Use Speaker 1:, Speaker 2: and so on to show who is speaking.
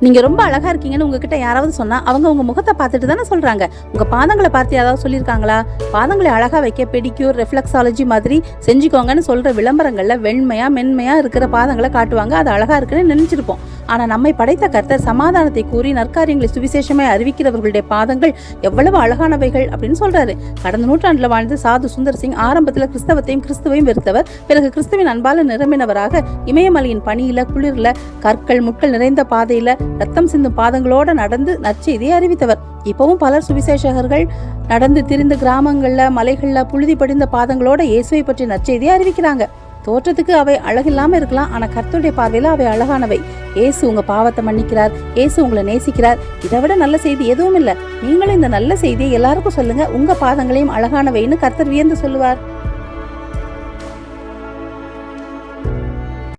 Speaker 1: நீங்கள் ரொம்ப அழகாக இருக்கீங்கன்னு உங்ககிட்ட யாராவது சொன்னால் அவங்க உங்கள் முகத்தை பார்த்துட்டு தானே சொல்கிறாங்க உங்கள் பாதங்களை பார்த்து யாராவது சொல்லியிருக்காங்களா? பாதங்களை அழகாக வைக்க பெடிக்யூர் ரெஃப்ளெக்ஸாலஜி மாதிரி செஞ்சுக்கோங்கன்னு சொல்கிற விளம்பரங்களில் வெண்மையாக மென்மையாக இருக்கிற பாதங்களை காட்டுவாங்க. அது அழகாக இருக்குன்னு நினச்சிருப்போம். ஆனால் நம்மை படைத்த கர்த்தர் சமாதானத்தை கூறி நற்காரியங்களை சுவிசேஷமாய் அறிவிக்கிறவர்களுடைய பாதங்கள் எவ்வளவு அழகானவைகள் அப்படின்னு சொல்றாரு. கடந்த நூற்றாண்டுல வாழ்ந்து சாது சுந்தர் சிங் ஆரம்பத்தில் கிறிஸ்தவத்தையும் கிறிஸ்துவையும் வெறுத்தவர். பிறகு கிறிஸ்துவின் அன்பால நிரம்பினவராக இமயமலையின் பணியில குளிர்ல கற்கள் முட்கள் நிறைந்த பாதையில ரத்தம் சிந்தும் பாதங்களோட நடந்து நற்செய்தியை அறிவித்தவர். இப்பவும் பலர் சுவிசேஷகர்கள் நடந்து திரிந்த கிராமங்கள்ல மலைகள்ல புழுதி படிந்த பாதங்களோட இயேசுவை பற்றி நற்செய்தியை அறிவிக்கிறாங்க. தோற்றத்துக்கு அவை அழகில்லாம இருக்கலாம் ஆனா கர்த்தருடைய பார்வையில அவை அழகானவை. ஏசு உங்க பாவத்தை மன்னிக்கிறார். ஏசு உங்களை நேசிக்கிறார். இதை விட நல்ல செய்தி எதுவும் இல்ல. நீங்களும் இந்த நல்ல செய்தியை எல்லாருக்கும் சொல்லுங்க. உங்க பாதங்களையும் அழகானவைன்னு கர்த்தர் வியந்து சொல்லுவார்.